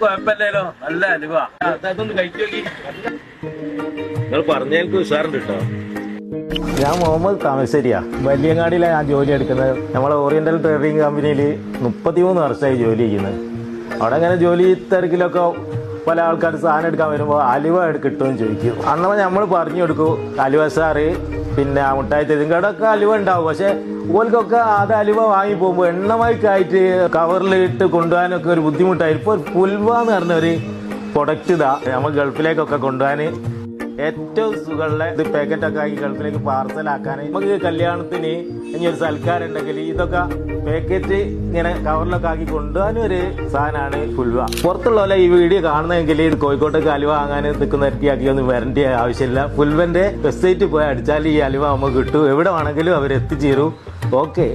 കുഴപ്പമില്ലല്ലോ. നല്ല അനുഭവം. അതൊന്ന് കഴിച്ചു നോക്കി. നിങ്ങൾ പറഞ്ഞേൽക്ക് ഉഷാറുണ്ട് കേട്ടോ ഞാൻ മുഹമ്മദ് താമരശ്ശേരിയാ. വലിയങ്ങാടിയിലാണ് ഞാൻ ജോലി എടുക്കുന്നത്. നമ്മളെ ഓറിയന്റൽ ട്രേഡിംഗ് കമ്പനിയിൽ മുപ്പത്തിമൂന്ന് വർഷമായി ജോലി ചെയ്യുന്നത്. അവിടെ അങ്ങനെ ജോലി തിരക്കിലൊക്കെ പല ആൾക്കാർ സാധനം എടുക്കാൻ വരുമ്പോൾ അലുവ കിട്ടുമെന്ന് ചോദിക്കും. അന്നപ്പോൾ നമ്മൾ പറഞ്ഞു കൊടുക്കും അലുവ സാറ് പിന്നെ മുട്ടായി തെരുങ്കടൊക്കെ അലുവ ഉണ്ടാവും. പക്ഷെ ഓൽക്കൊക്കെ അത് അലുവ വാങ്ങി പോകുമ്പോൾ എണ്ണമയക്കായിട്ട് കവറിൽ ഇട്ട് കൊണ്ടുപോകാനൊക്കെ ഒരു ബുദ്ധിമുട്ടായി. ഇപ്പോൾ പുൽവ എന്ന് പറഞ്ഞ ഒരു പ്രൊഡക്റ്റ് ഇതാ. നമ്മൾ ഗൾഫിലേക്കൊക്കെ കൊണ്ടുപോകാൻ ഏറ്റവും സുഖമുള്ള ഇത് പാക്കറ്റ് ഒക്കെ ആക്കി ഗൾഫിലേക്ക് പാർസലാക്കാൻ നമുക്ക് കല്യാണത്തിന് ഇനി ഒരു സൽക്കാരം ഉണ്ടെങ്കിൽ ഇതൊക്കെ പാക്കറ്റ് ഇങ്ങനെ കവറിലൊക്കെ ആക്കി കൊണ്ടുപോകാനും ഒരു സാധനമാണ് ഫുൽവ പുറത്തുള്ള ഈ വീഡിയോ കാണുന്നതെങ്കിൽ ഇത് കോഴിക്കോട്ടേക്ക് അലുവ വാങ്ങാൻ നിൽക്കുന്ന ഇരട്ടിയാക്കി ഒന്നും വരേണ്ട ആവശ്യമില്ല. ഫുൽവന്റെ വെബ്സൈറ്റിൽ പോയി അടിച്ചാൽ ഈ അലുവ നമുക്ക് കിട്ടും. എവിടെ വേണമെങ്കിലും അവർ എത്തിച്ചേരും ഓക്കെ